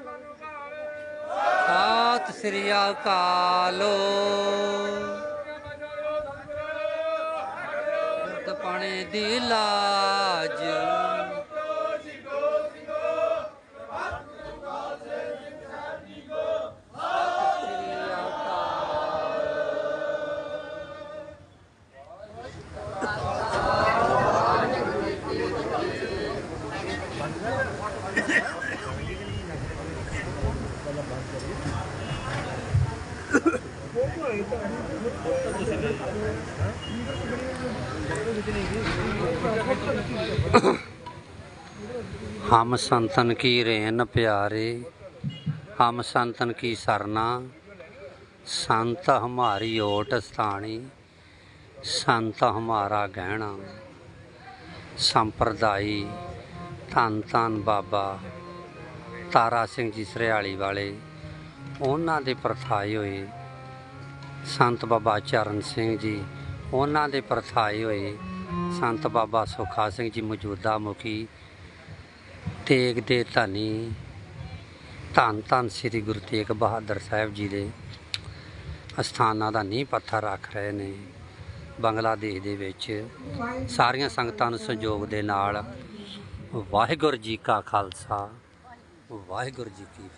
ਮਨ ਨੂੰ ਭਾਵੇ ਸਤਿ ਸ੍ਰੀ ਅਕਾਲੋ। ਤੇ ਪਾਣੀ ਦੀ ਲਾਜ हम संतन की रेन प्यारे हम संतन की सरना संत हमारी ओट स्थानी संत हमारा गहना ਸੰਪਰਦਾਈ ਧੰਨ ਧੰਨ ਬਾਬਾ ਤਾਰਾ ਸਿੰਘ ਜੀ ਸਰਿਆਲੀ ਵਾਲੇ ਉਹਨਾਂ ਦੇ ਪ੍ਰਥਾਏ ਹੋਏ ਸੰਤ ਬਾਬਾ ਚਰਨ ਸਿੰਘ ਜੀ, ਉਹਨਾਂ ਦੇ ਪ੍ਰਥਾਏ ਹੋਏ ਸੰਤ ਬਾਬਾ ਸੁਖਾ ਸਿੰਘ ਜੀ ਮੌਜੂਦਾ ਮੁਖੀ, ਤੇਗ ਦੇ ਧਨੀ, ਧੰਨ ਧੰਨ ਸ੍ਰੀ ਗੁਰੂ ਤੇਗ ਬਹਾਦਰ ਸਾਹਿਬ ਜੀ ਦੇ ਅਸਥਾਨਾਂ ਦਾ ਨੀਂਹ ਪੱਥਰ ਰੱਖ ਰਹੇ ਨੇ। ਬੰਗਲਾਦੇਸ਼ ਦੇ ਵਿੱਚ ਸਾਰੀਆਂ ਸੰਗਤਾਂ ਨੂੰ ਸਹਿਯੋਗ ਦੇ ਨਾਲ ਵਾਹਿਗੁਰੂ ਜੀ ਕਾ ਖਾਲਸਾ, ਵਾਹਿਗੁਰੂ ਜੀ ਕੀ